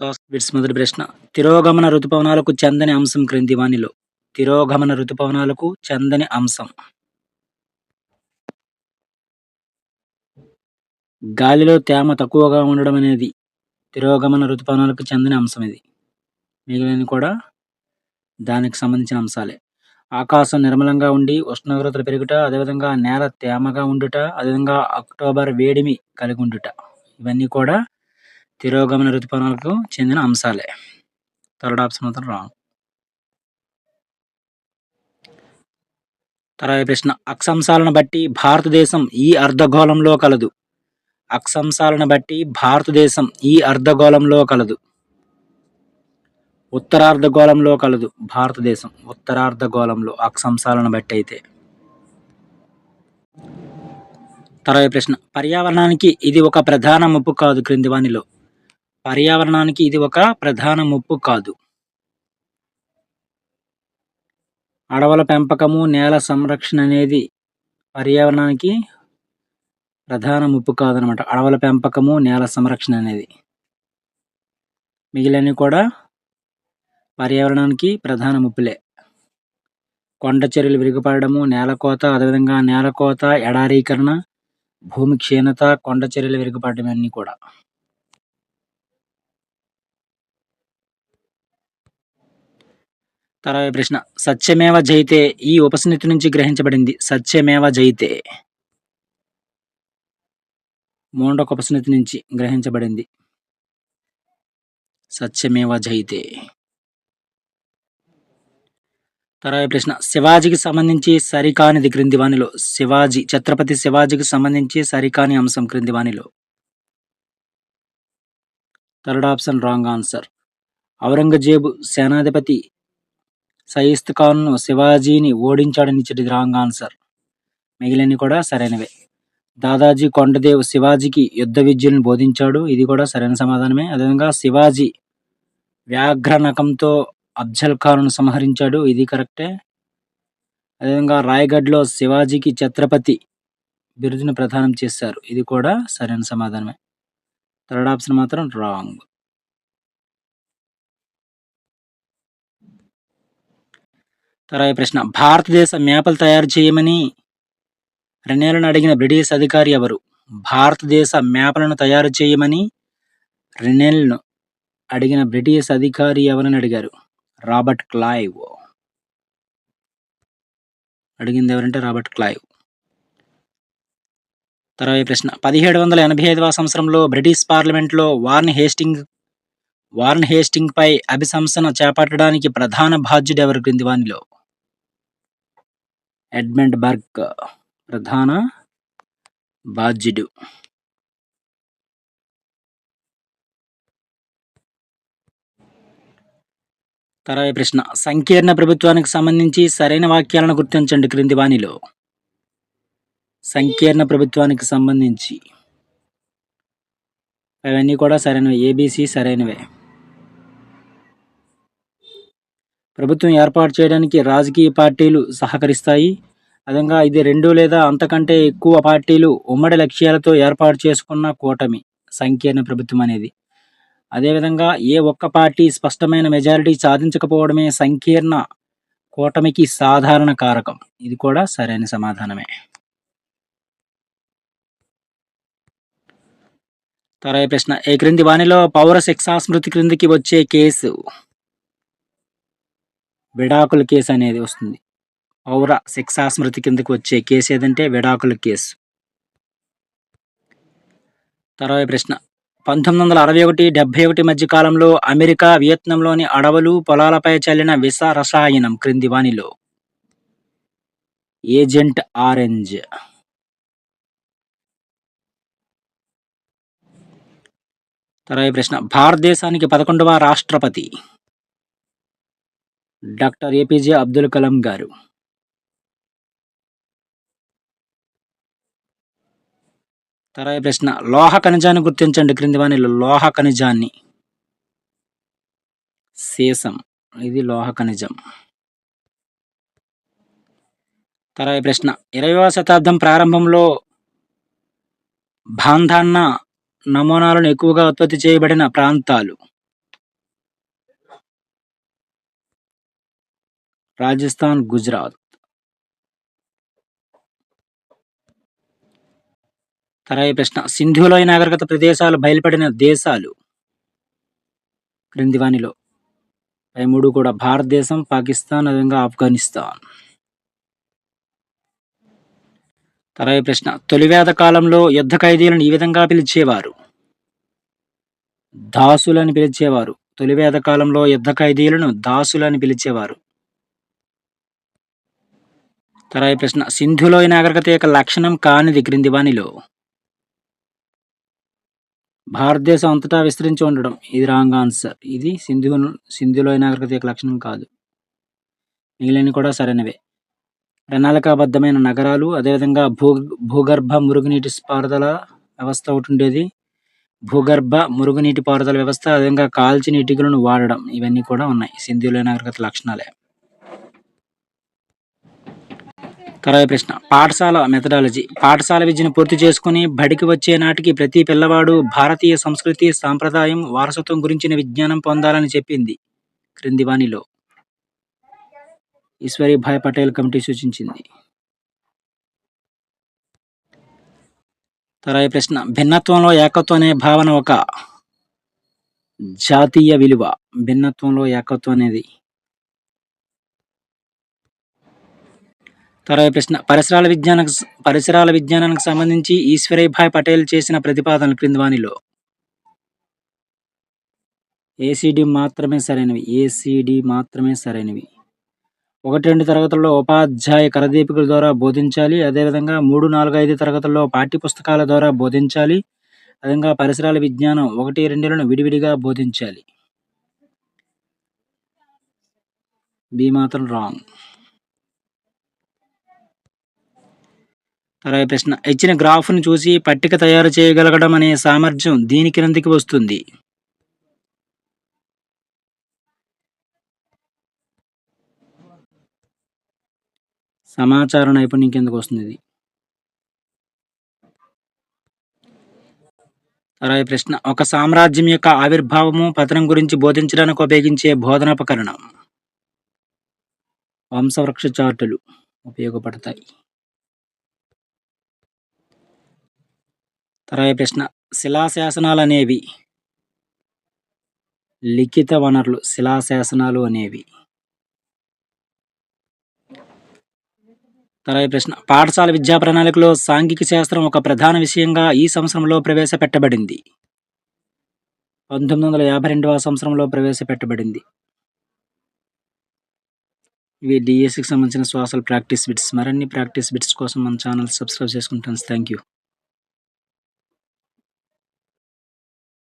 Sauce bits మొదటి ప్రశ్న. తిరోగమన ఋతుపవనాలకు చెందని అంశం క్రింది వానిలో తిరోగమన ఋతుపవనాలకు చెందని అంశం. గాలిలో తేమ తక్కువగా ఉండడం అనేది తిరోగమన ఋతుపవనాలకు చెందిన అంశం ఇది. మిగిలిన కూడా దానికి సంబంధించిన అంశాలే. ఆకాశం నిర్మలంగా ఉండి ఉష్ణోగ్రతలు పెరుగుట అదేవిధంగా నేల తేమగా ఉండుట అదేవిధంగా అక్టోబర్ వేడిమి కలిగి ఉండుట. ఇవన్నీ కూడా తిరోగమన ఋతుపవనాలకు చెందిన అంశాలే. థర్డ్ ఆప్షన్ మాత్రం రాంగ్. తర్వాత ప్రశ్న అక్షాంశాలను బట్టి భారతదేశం ఈ అర్ధగోళంలో కలదు. అక్షాంశాలను బట్టి భారతదేశం ఈ అర్ధగోళంలో కలదు. ఉత్తరార్ధగోళంలో కలదు భారతదేశం ఉత్తరార్ధగోళంలో అక్షాంశాలను బట్టి అయితే. తర్వాత ప్రశ్న పర్యావరణానికి ఇది ఒక ప్రధాన ముప్పు కాదు క్రింది వానిలో పర్యావరణానికి ఇది ఒక ప్రధాన ముప్పు కాదు. అడవుల పెంపకము నేల సంరక్షణ అనేది పర్యావరణానికి ప్రధాన ముప్పు కాదనమాట. అడవుల పెంపకము నేల సంరక్షణ అనేది. మిగిలినవి కూడా పర్యావరణానికి ప్రధాన ముప్పులే. కొండ చర్యలు విరుగుపడము నేలకోత అదేవిధంగా నేలకోత ఎడారీకరణ భూమి క్షీణత కొండ చర్యలు విరిగిపడడం అన్నీ కూడా. తర్వాత ప్రశ్న. సత్యమేవ జైతే ఈ ఉపసమితి నుంచి గ్రహించబడింది. సత్యమేవ జైతే. మోండక ఉపసమితి నుంచి గ్రహించబడింది. సత్యమేవ జైతే. తర్వాత ప్రశ్న. శివాజీకి సంబంధించి సరికానిది క్రింది వాణిలో శివాజీ ఛత్రపతి శివాజీకి సంబంధించి సరికాని అంశం క్రింది వాణిలో third option wrong answer. Aurangzeb సేనాధిపతి సయిస్త్ ఖాన్ను శివాజీని ఓడించాడని ఇచ్చటి రాంగ్ ఆన్సర్ మిగిలినవి కూడా సరైనవే. దాదాజీ కొండదేవ్ శివాజీకి యుద్ధ విద్యను బోధించాడు. ఇది కూడా సరైన సమాధానమే. అదేవిధంగా శివాజీ వ్యాఘ్రనకంతో అఫ్జల్ ఖాన్ను సంహరించాడు. ఇది కరెక్టే. అదేవిధంగా రాయగఢ్లో శివాజీకి ఛత్రపతి బిరుదును ప్రదానం చేశారు. ఇది కూడా సరైన సమాధానమే. థర్డ్ ఆప్షన్ మాత్రం రాంగ్. తర్వాత ప్రశ్న. భారతదేశ మేపలు తయారు చేయమని రెనేలను అడిగిన బ్రిటిష్ అధికారి ఎవరు? భారతదేశ మ్యాప్లను తయారు చేయమని రెనెల్ను అడిగిన బ్రిటిష్ అధికారి ఎవరని అడిగారు? Robert Clive. అడిగింది ఎవరంటే రాబర్ట్ క్లైవ్. తర్వాత ప్రశ్న. పదిహేడు వందల ఎనభై ఐదవ సంవత్సరంలో బ్రిటిష్ పార్లమెంట్లో వార్న్ హేస్టింగ్ వార్న్ హేస్టింగ్ పై అభిశంసన చేపట్టడానికి ప్రధాన బాధ్యుడు ఎవరు? క్రింది వానిలో ఎడ్మండ్ బర్గ్ ప్రధాన బాధ్యుడు. తర్వాత ప్రశ్న. సంకీర్ణ ప్రభుత్వానికి సంబంధించి సరైన వాక్యాలను గుర్తించండి క్రింది వాణిలో. సంకీర్ణ ప్రభుత్వానికి సంబంధించి. అవన్నీ కూడా సరైనవి. ఏబీసీ సరైనవే. ప్రభుత్వం ఏర్పాటు చేయడానికి రాజకీయ పార్టీలు సహకరిస్తాయి. అదంగా ఇది రెండు లేదా అంతకంటే ఎక్కువ పార్టీలు ఉమ్మడి లక్ష్యాలతో ఏర్పాటు చేసుకున్న కూటమి సంకీర్ణ ప్రభుత్వం అనేది. అదేవిధంగా ఏ ఒక్క పార్టీ స్పష్టమైన మెజారిటీ సాధించకపోవడమే సంకీర్ణ కూటమికి సాధారణ కారకం. ఇది కూడా సరైన సమాధానమే. తర్వాత ప్రశ్న. ఏ క్రింది వానిలో పౌర శిక్షా స్మృతి క్రిందికి వచ్చే కేసు? విడాకుల కేసు అనేది వస్తుంది. పౌర శిక్షా స్మృతి వచ్చే కేసు ఏదంటే విడాకుల కేసు. తర్వాత ప్రశ్న. పంతొమ్మిది వందల అరవై ఒకటి డెబ్బై ఒకటి మధ్య కాలంలో అమెరికా వియత్నంలోని అడవులు పొలాలపై చల్లిన విష రసాయనం క్రింది వానిలో. Agent Orange. తర్వాత ప్రశ్న. భారతదేశానికి పదకొండవ రాష్ట్రపతి. డాక్టర్ ఏపీజే అబ్దుల్ కలాం గారు. తర్వాత ప్రశ్న లోహ ఖనిజాన్ని గుర్తించండి క్రింది వాణి లోహ ఖనిజాన్ని. సీసం ఇది లోహ ఖనిజం. తర్వాత ప్రశ్న ఇరవైవ శతాబ్దం ప్రారంభంలో బాంధాన్న నమూనాలను ఎక్కువగా ఉత్పత్తి చేయబడిన ప్రాంతాలు. రాజస్థాన్ గుజరాత్. తరాయి ప్రశ్న. సింధులోయ నాగరికత ప్రదేశాలు బయలుపడిన దేశాలు. క్రింది వానిలో పై మూడు కూడా భారతదేశం పాకిస్తాన్ అదేవిధంగా ఆఫ్ఘనిస్తాన్. తరాయి ప్రశ్న. తొలివేద కాలంలో యుద్ధ ఖైదీలను ఈ విధంగా పిలిచేవారు? దాసులని పిలిచేవారు. తొలివేద కాలంలో యుద్ధ ఖైదీలను దాసులని పిలిచేవారు. తర్వాత ప్రశ్న సింధులోయ నాగరికత యొక్క లక్షణం కానిది క్రింది వానిలో భారతదేశం అంతటా విస్తరించి ఉండడం ఇది రాంగ్ ఆన్సర్. ఇది సింధు సింధులోయ నాగరికత యొక్క లక్షణం కాదు. మిగిలినవి కూడా సరైనవే. ప్రణాళికాబద్ధమైన నగరాలు అదేవిధంగా భూ భూగర్భ మురుగునీటి పారుదల వ్యవస్థ ఒకటి ఉండేది. భూగర్భ మురుగునీటి పారుదల వ్యవస్థ అదేవిధంగా కాల్చి నీటిగులను వాడడం ఇవన్నీ కూడా ఉన్నాయి. సింధులోయ నాగరికత లక్షణాలే. తర్వాత ప్రశ్న. పాఠశాల మెథడాలజీ పాఠశాల విద్యను పూర్తి చేసుకుని బడికి వచ్చే నాటికి ప్రతి పిల్లవాడు భారతీయ సంస్కృతి సాంప్రదాయం వారసత్వం గురించిన విజ్ఞానం పొందాలని చెప్పింది క్రింది వాణిలో ఈశ్వరీభాయ్ పటేల్ కమిటీ సూచించింది. తర్వాత ప్రశ్న. భిన్నత్వంలో ఏకత్వం అనే భావన ఒక జాతీయ విలువ. భిన్నత్వంలో ఏకత్వం అనేది తర్వాత ప్రశ్న. పరిసరాల విజ్ఞాన పరిసరాల విజ్ఞానానికి సంబంధించి ఈశ్వరీభాయ్ పటేల్ చేసిన ప్రతిపాదనలు క్రింది ఏసీడీ మాత్రమే సరైనవి. ఏసీడీ మాత్రమే సరైనవి. ఒకటి రెండు తరగతుల్లో ఉపాధ్యాయ కరదీపికల ద్వారా బోధించాలి. అదేవిధంగా మూడు నాలుగు ఐదు తరగతుల్లో పాఠ్య పుస్తకాల ద్వారా బోధించాలి. అదేవిధంగా పరిసరాల విజ్ఞానం ఒకటి రెండులను విడివిడిగా బోధించాలి. బి మాత్రం రాంగ్. తర్వాత ప్రశ్న ఇచ్చిన గ్రాఫ్ను చూసి పట్టిక తయారు చేయగలగడం అనే సామర్థ్యం దీని క్రిందికి వస్తుంది. సమాచార నైపుణ్యం కిందకు వస్తుంది ఇది. తర్వాత ప్రశ్న ఒక సామ్రాజ్యం యొక్క ఆవిర్భావము పతనం గురించి బోధించడానికి ఉపయోగించే బోధనోపకరణం. వంశవృక్ష చార్టులు ఉపయోగపడతాయి. తర్వాత ప్రశ్న. శిలాశాసనాలు అనేవి లిఖిత వనరులు శిలాశాసనాలు అనేవి. తర్వాత ప్రశ్న. పాఠశాల విద్యా ప్రణాళికలో సాంఘిక శాస్త్రం ఒక ప్రధాన విషయంగా ఈ సంవత్సరంలో ప్రవేశపెట్టబడింది. పంతొమ్మిది వందల యాభై రెండవ సంవత్సరంలో ప్రవేశపెట్టబడింది. ఇవి డిఎస్సికి సంబంధించిన శ్వాసల ప్రాక్టీస్ బిట్స్. మరిన్ని ప్రాక్టీస్ బిట్స్ కోసం మన ఛానల్ సబ్స్క్రైబ్ చేసుకుంటాను థ్యాంక్ యూ